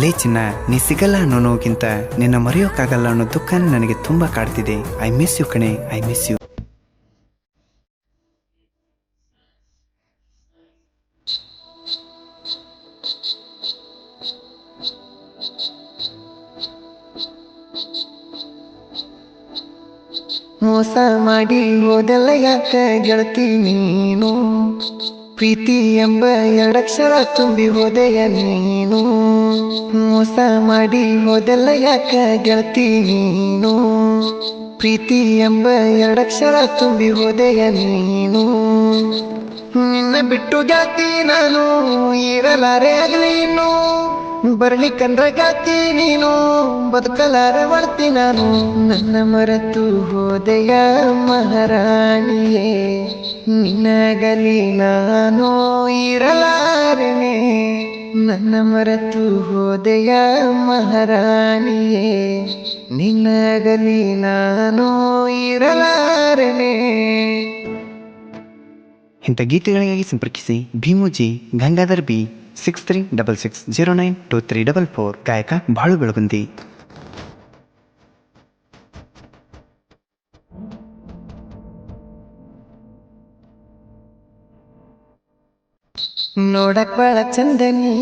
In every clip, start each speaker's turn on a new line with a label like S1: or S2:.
S1: ಲೇ ಚಿನ್ನ, ನೀ ಸಿಗಲ್ಲ ಅನ್ನೋ ನೋವುಗಿಂತ ನಿನ್ನ ಮರೆಯೋಕ್ಕಾಗಲ್ಲ ಅನ್ನೋ ದುಃಖ ನನಗೆ ತುಂಬಾ ಕಾಡ್ತಿದೆ. ಐ ಮಿಸ್ ಯು ಕಣೆ ಐ ಮಿಸ್ ಯು
S2: ಮೋಸ ಮಾಡಿ ಹೋದೆಲ್ಲ ಯಾಕೆ ಗೆಳತಿ ನೀನು? ಪ್ರೀತಿ ಎಂಬ ಎರಡಕ್ಷರ ತುಂಬಿ ಹೋದೆಯ ನೀನು. ಮೋಸ ಮಾಡಿ ಹೋದೆಲ್ಲ ಯಾಕ ಗೆಳತಿ ನೀನು? ಪ್ರೀತಿ ಎಂಬ ಎರಡಕ್ಷರ ತುಂಬಿ ಹೋದೆಯ ನೀನು. ನಿನ್ನ ಬಿಟ್ಟು ಗೆಳತಿ ನಾನು ಇರಲಾರೆ ಆಗಲಿ ಇನ್ನು. ಬರ್ಲಿಕ್ಕಂದ್ರ ಗಾತಿ ನೀನು, ಬದುಕಲಾರ ಬರ್ತಿ ನಾನು. ನನ್ನ ಮರೆತು ಹೋದೆಯ ಮಹಾರಾಣಿಯೇ ನಿನ್ನಗಲಿ ನಾನು ಇರಲಾರನೆ. ನನ್ನ ಮರೆತು ಹೋದೆಯ ಮಹಾರಾಣಿಯೇ ನಿನ್ನಗಲಿ ನಾನು ಇರಲಾರನೆ.
S1: ಇಂಥ ಗೀತೆಗಳಿಗಾಗಿ ಸಂಪರ್ಕಿಸಿ Bheemuji Gangadhar B. Six three double six zero nine two three double four ಗಾಯಕ ಬಾಳು ಬೆಳಗುಂದಿ.
S2: ನೋಡಕ್ ಬಾಳ ಚಂದನಿ,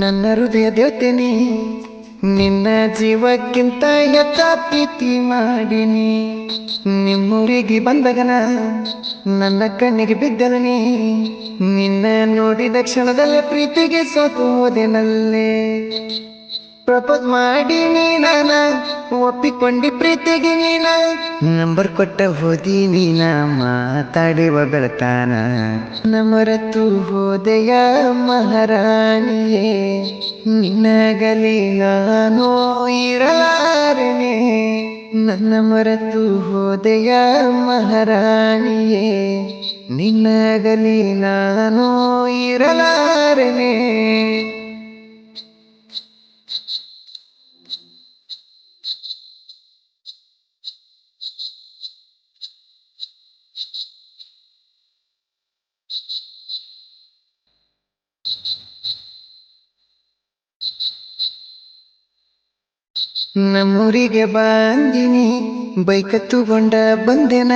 S2: ನನ್ನ ಹೃದಯ ದೇವತೆನಿ ನಿನ್ನ ಜೀವಕ್ಕಿಂತ ಹೆಚ್ಚ ಪ್ರೀತಿ ಮಾಡಿನಿ. ನಿಮ್ಮೂರಿಗೆ ಬಂದಗನ ನನ್ನ ಕಣ್ಣಿಗೆ ಬಿದ್ದಲನಿ ನಿನ್ನ ನೋಡಿದ ಕ್ಷಣದಲ್ಲೇ ಪ್ರೀತಿಗೆ ಸೋತು ಹೋದೆನಲ್ಲೇ ಪ್ರಪೋಸ್ ಮಾಡಿ ನೀನ, ಒಪ್ಪಿಕೊಂಡಿ ಪ್ರೀತಿಗೆ ನೀನ. ನಂಬರ್ ಕೊಟ್ಟ ಹೋದಿ ನೀನ, ಮಾತಾಡುವ ಬೆಳತಾನ. ನಮರತು ಹೋದೆಯ ಮಹಾರಾಣಿಯೇ ನಿನ್ನಗಲಿ ನಾನು ಇರಲಾರನೆ. ನನ್ನ ಮರೆತು ಹೋದೆಯ ಮಹಾರಾಣಿಯೇ ನಿನ್ನಗಲಿ ನಾನು ಇರಲಾರೆನೆ. ನಮ್ಮೂರಿಗೆ ಬಂದಿನಿ, ಬೈಕ್ ತಗೊಂಡ ಬಂದೆನ.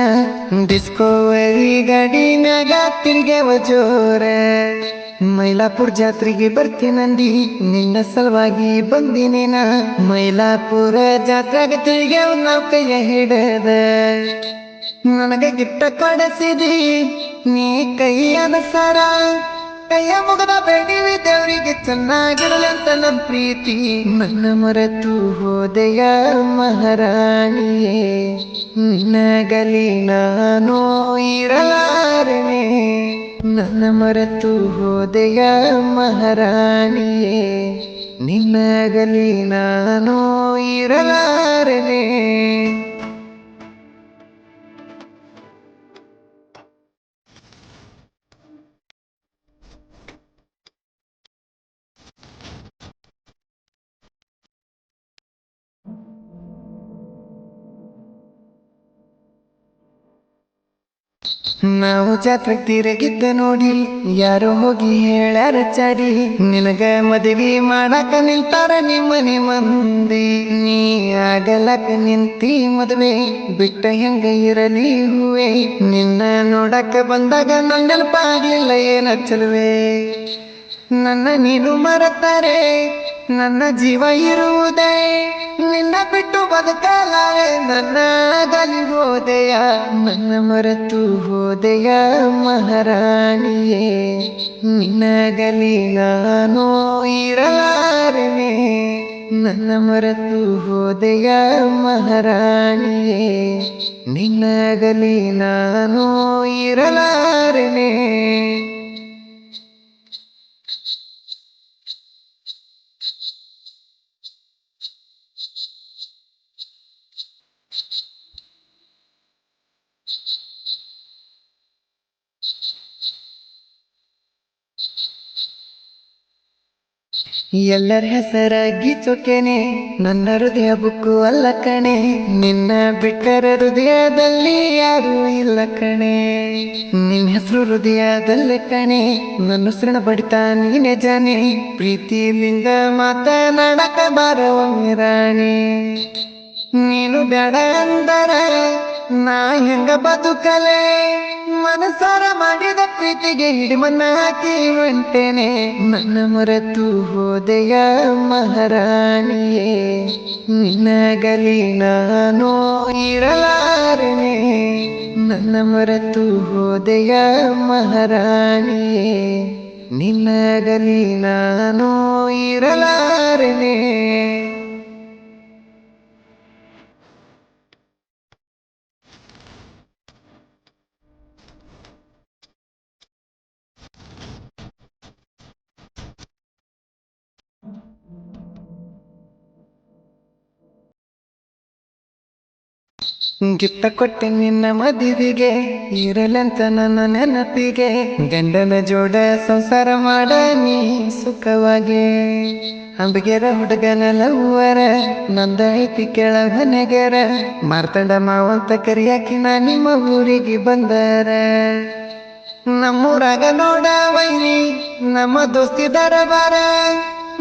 S2: ಡಿಸ್ಕೋವರಿ ಗಾಡಿನಾಗ ತಿರ್ಗೆ ಜೋರ. ಮೈಲಾಪುರ್ ಜಾತ್ರೆಗೆ ಬರ್ತೀನಂದಿ ನಿನ್ನ ಸಲುವಾಗಿ ಬಂದಿನಿ ನಾ ಮೈಲಾಪುರ ಜಾತ್ರೆಗೆ ತಿರ್ಗೆ ನಾವು ಕೈಯ ಹಿಡದ. ನನಗೆ ಗಿಟ್ಟ ಕೊಡಿಸಿದಿ, ನೀ ಕೈಯದ ಸರ. ಕೈಯ ಮುಗದ ಬೇಡಿವಿ ದೇವರಿಗೆ ಚೆನ್ನಾಗಿರಲಿ ಅಂತ ನಮ್ಮ ಪ್ರೀತಿ. ನನ್ನ ಮರೆತು ಹೋದೆಯ ಮಹಾರಾಣಿಯೇ ನಿನ್ನಗಲಿ ನಾನು ಇರಲಾರನೆ. ನನ್ನ ಮರೆತು ಹೋದೆಯ ಮಹಾರಾಣಿಯೇ ನಿನ್ನಗಲಿ ನಾನು ಇರಲಾರೆನೆ. ನಾವು ಜಾತ್ರೆಗೆ ತಿರುಗಿದ್ದ ನೋಡಿ ಯಾರೋ ಹೋಗಿ ಹೇಳ್ಯಾರ ಚರಿ ನಿನಗ ಮದುವೆ ಮಾಡಾಕ ನಿಲ್ತಾರ ನಿಮ್ಮನೆ ಮಂದಿ. ನೀ ಆಗಲಕ ನಿಂತಿ ಮದುವೆ, ಬಿಟ್ಟ ಹೆಂಗ ಇರಲಿ ಹೂವೆ. ನಿನ್ನ ನೋಡಕ ಬಂದಾಗ ನನ್ನ ನೆನಪಾಗ್ಲಿಲ್ಲ ಏನ ಚಲುವೆ. ನನ್ನ ನೀನು ಮರತಾರೆ, ನನ್ನ ಜೀವ ಇರುವುದೇ. ನಿನ್ನ ಬಿಟ್ಟು ಬದುಕಲಾರೆ ನನ್ನ ಗಲಿ ಹೋದೆಯ, ನನ್ನ ಮರೆತು ಹೋದೆಯ ಮಹಾರಾಣಿಯೇ. ನಿನ್ನ ಗಲಿ ನಾನು ಇರಲಾರೆನೆ, ನನ್ನ ಮರೆತು ಹೋದೆಯ ಮಹಾರಾಣಿಯೇ. ನಿನ್ನ ಗಲಿ ನಾನು ಇರಲಾರೆನೆ. ಎಲ್ಲರ ಹೆಸರಾಗಿ ಗೀಚೋಕೆನೆ ನನ್ನ ಹೃದಯ ಬುಕ್ಕು ಅಲ್ಲ ಕಣೆ. ನಿನ್ನ ಬಿಟ್ಟರ ಹೃದಯದಲ್ಲಿ ಯಾರು ಇಲ್ಲ ಕಣೆ. ನಿನ್ನ ಹೆಸರು ಹೃದಯದಲ್ಲಿ ಕಣೆ, ನನ್ನ ಉಸಿರಣ ಬಡಿತ ನೀನೆ ಜಾನೆ. ಪ್ರೀತಿಲಿಂದ ಮಾತನಾಡಕ ಬಾರವೊಮ್ಮೆ ರಾಣಿ. ನೀನು ಬೇಡ ಅಂದರ, ನಾ ಹೆಂಗ ಬದುಕಲೆ? ಮನಸಾರ ಮಾಡಿದ ಪ್ರೀತಿಗೆ ಹಿಡಿಮನ್ನ ಹಾಕಿ ಹೊಂಟೇನೆ ನನ್ನ ಮರೆತು ಹೋದೆಯ ಮಹಾರಾಣಿಯೇ ನಿನ್ನಗಲಿ ನಾನು ಇರಲಾರನೆ. ನನ್ನ ಮರೆತು ಹೋದೆಯ ಮಹಾರಾಣಿಯೇ ನಿನ್ನಗಲಿ ನಾನು ಇರಲಾರನೆ. ಗಿತ್ತ ಕೊಟ್ಟೆ ನಿನ್ನ ಮದುವೆಗೆ, ಇರಲಂತ ನನ್ನ ನೆನಪಿಗೆ, ಗಂಡನ ಜೋಡ ಸಂಸಾರ ಮಾಡ ನೀ ಸುಖವಾಗಿ. ಅಂಬಿಗೆರ ಹುಡುಗನ ಲವ್ವರ ನಂದ ಐತಿ ಕೆಳ ಮನೆಗೆರ ಮಾರ್ತಂಡ ಮಾವಂತ ಕರಿಯಾಕಿ ನಾ ನಿಮ್ಮ ಊರಿಗೆ ಬಂದರ. ನಮ್ಮೂರಾಗ ನೋಡ ವೈರಿ, ನಮ್ಮ ದೋಸ್ತಿ ದರಬಾರ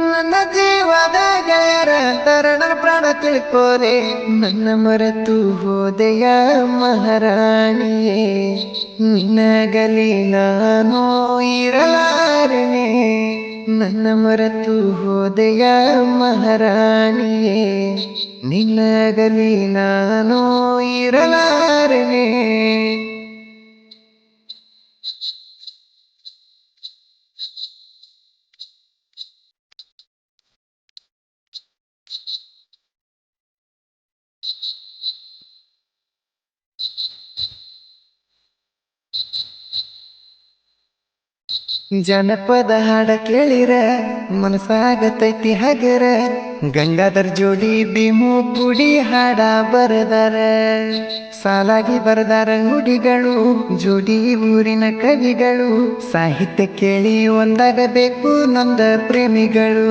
S2: ನನ್ನ ಜೀವದ ಗೆಳೆಯರ ತರಣ ಪ್ರಾಣ ತಿಳ್ಕೋರೆ. ನನ್ನ ಮರೆತು ಹೋದೆಯ ಮಹಾರಾಣಿಯೇ ನಿನ್ನಗಲಿ ನಾನು ಇರಲಾರನೆ. ನನ್ನ ಮರೆತು ಹೋದೆಯ ಮಹಾರಾಣಿಯೇ ನಿನ್ನಗಲಿ ನಾನು ಇರಲಾರನೆ. ಜನಪದ ಹಾಡ ಕೇಳಿರ ಮನಸಾಗತೈತಿ ಹಗರ. ಗಂಗಾಧರ್ ಜೋಡಿ ಭೀಮು ಪುಡಿ ಹಾಡ ಬರದಾರ. ಸಾಲಾಗಿ ಬರದಾರ ಹುಡಿಗಳು ಜೋಡಿ ಊರಿನ ಕವಿಗಳು. ಸಾಹಿತ್ಯ ಕೇಳಿ ಒಂದಾಗಬೇಕು ನಂದ ಪ್ರೇಮಿಗಳು.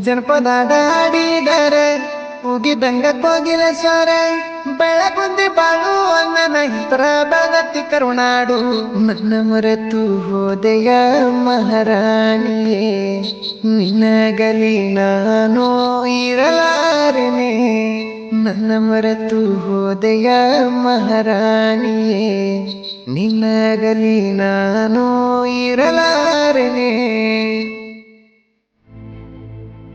S2: ಜನಪದ ಹಾಡ ಹಾಡಿದಾರ, ಉಗಿದಂಗ ಕೋಗಿಲ ಸ್ವರ ಬೆಳಗುಂದಿ ಬಾಳು ಅನ್ನನ ಇತರ ಬಗತಿ ಕರುಣಾಡು. ನನ್ನ ಮರೆತು ಹೋದೆಯ ಮಹಾರಾಣಿ, ನಿನಗಲಿ ನಾನು ಇರಲಾರಿನಿ. ನನ್ನ ಮರೆತು ಹೋದೆಯ ಮಹಾರಾಣಿ, ನಿನಗಲಿ ನಾನು ಇರಲಾರನೆ.